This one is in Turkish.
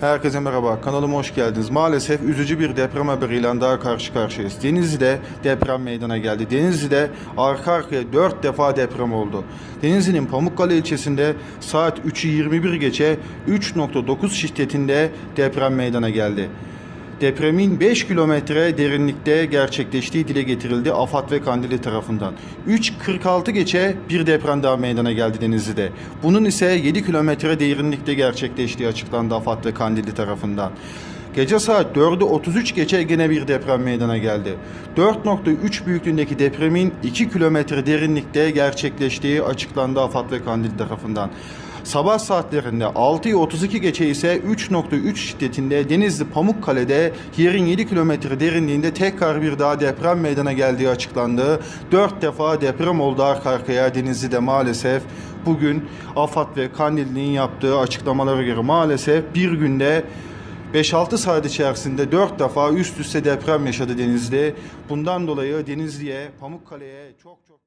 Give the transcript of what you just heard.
Herkese merhaba, kanalıma hoş geldiniz. Maalesef üzücü bir deprem haberiyle daha karşı karşıyayız. Denizli'de deprem meydana geldi. Denizli'de arka arkaya 4 defa deprem oldu. Denizli'nin Pamukkale ilçesinde saat 3'ü 21 geçe 3.9 şiddetinde deprem meydana geldi. Depremin 5 kilometre derinlikte gerçekleştiği dile getirildi AFAD ve Kandili tarafından. 3.46 geçe bir deprem daha meydana geldi Denizli'de. Bunun ise 7 kilometre derinlikte gerçekleştiği açıklandı AFAD ve Kandili tarafından. Gece saat 4'ü 33 geçe gene bir deprem meydana geldi. 4.3 büyüklüğündeki depremin 2 kilometre derinlikte gerçekleştiği açıklandı AFAD ve Kandil tarafından. Sabah saatlerinde 6'yı 32 geçe ise 3.3 şiddetinde Denizli Pamukkale'de yerin 7 kilometre derinliğinde tekrar bir daha deprem meydana geldiği açıklandı. 4 defa deprem oldu arka arkaya Denizli'de maalesef. Bugün AFAD ve Kandil'in yaptığı açıklamalara göre maalesef bir günde 5-6 saat içerisinde 4 defa üst üste deprem yaşadı Denizli. Bundan dolayı Denizli'ye, Pamukkale'ye çok çok